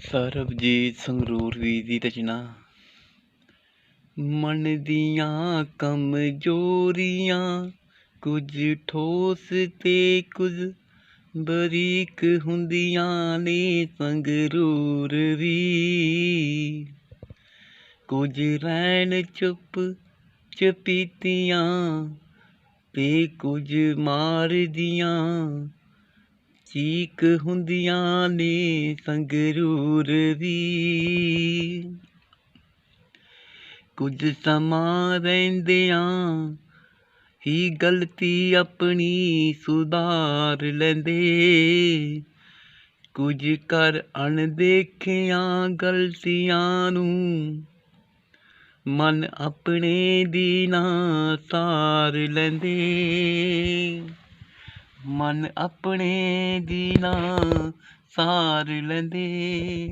ਸਰਬਜੀਤ ਸੰਗਰੂਰ ਸੰਗਰੂਰਵੀ ਦੀ ਰਚਨਾ। ਮਨ ਦੀਆਂ ਕਮਜ਼ੋਰੀਆਂ, ਕੁਝ ਠੋਸ ਤੇ ਕੁਝ ਬਰੀਕ ਹੁੰਦੀਆਂ ਨੇ ਸੰਗਰੂਰ ਵੀ ਕੁਝ ਰਹਿਣ ਚੁੱਪ ਚਪੀਤੀਆਂ ਤੇ ਕੁਝ ਮਾਰਦੀਆਂ ਚੀਕ ਹੁੰਦੀਆਂ ਨੇ ਸੰਗਰੂਰ ਵੀ ਕੁਝ ਸਮਾਂ ਰਹਿੰਦਿਆਂ ਹੀ ਗਲਤੀ ਆਪਣੀ ਸੁਧਾਰ ਲੈਂਦੇ। ਕੁਝ ਕਰ ਅਣਦੇਖਿਆਂ ਗਲਤੀਆਂ ਨੂੰ ਮਨ ਆਪਣੇ ਦੀ ਨਾ ਸਾਰ ਲੈਂਦੇ। ਮਨ ਆਪਣੇ ਦੀ ਨਾ ਸਾਰ ਲੈਂਦੇ।